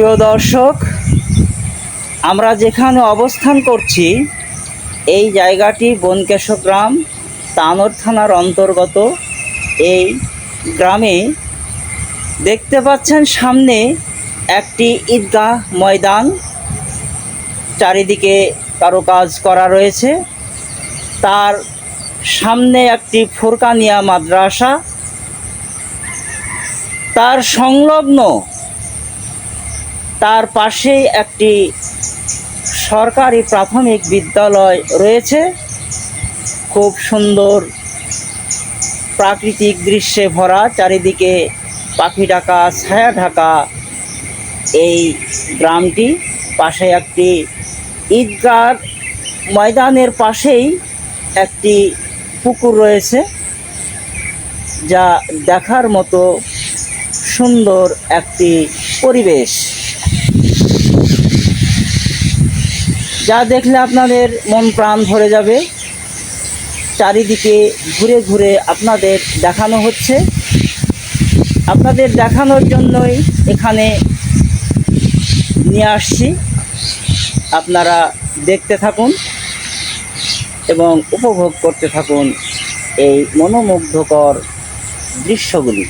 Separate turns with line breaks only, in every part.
প্রিয় দর্শক, আমরা যেখানে অবস্থান করছি, এই জায়গাটি বনকেশো গ্রাম, তানোর থানার অন্তর্গত। এই গ্রামে দেখতে পাচ্ছেন সামনে একটি ঈদগাহ ময়দান। চারিদিকে কারুকাজ করা রয়েছে। তার সামনে একটি ফোরকানিয়া মাদ্রাসা। তার সংলগ্ন তার পাশেই একটি সরকারি প্রাথমিক বিদ্যালয় রয়েছে। খুব সুন্দর প্রাকৃতিক দৃশ্যে ভরা। চারিদিকে পাখি ঢাকা ছায়া ঢাকা এই গ্রামটি। পাশে একটি ঈদগাহ ময়দানের পাশেই একটি পুকুর রয়েছে, যা দেখার মতো সুন্দর একটি পরিবেশ। যা দেখলে আপনাদের মন প্রাণ ভরে যাবে, চারিদিকে ঘুরে ঘুরে আপনাদের দেখানো হচ্ছে। আপনাদের দেখানোর জন্যই এখানে নিয়ে আসছি। আপনারা দেখতে থাকুন এবং উপভোগ করতে থাকুন এই মনোমুগ্ধকর দৃশ্যগুলি।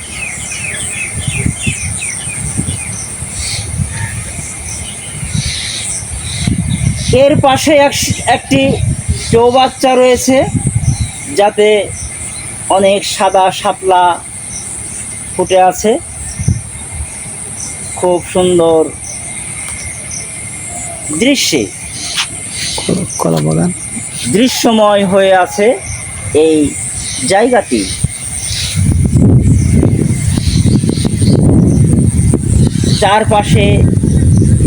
এর পাশে এক- একটি চৌবাচ্চা রয়েছে যাতে অনেক সাদা শাপলা ফুটে আছে। খুব সুন্দর দৃশ্যে।
কলা বাগান।
দৃশ্যময় হয়ে আছে এই জায়গাটি। চারপাশে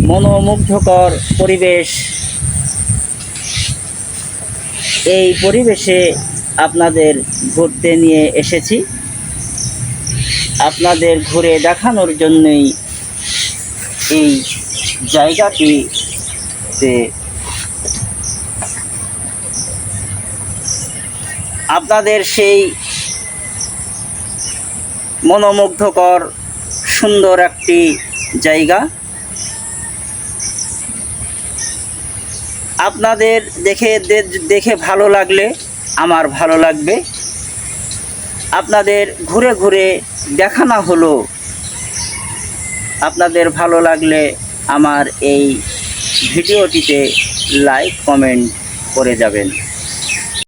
মনোমুগ্ধকর পরিবেশ এই পরিবেশে আপনাদের ঘুরতে নিয়ে এসেছি। আপনাদের ঘুরে দেখানোর জন্যই এই জায়গাটিতে আপনাদের সেই মনোমুগ্ধকর সুন্দর একটি জায়গা আপনাদের দেখে দেখে ভালো লাগলে, আমার ভালো লাগবে। আপনাদের ঘুরে ঘুরে দেখানো হলো, আপনাদের ভালো লাগলে আমার এই ভিডিওটিতে লাইক কমেন্ট করে যাবেন।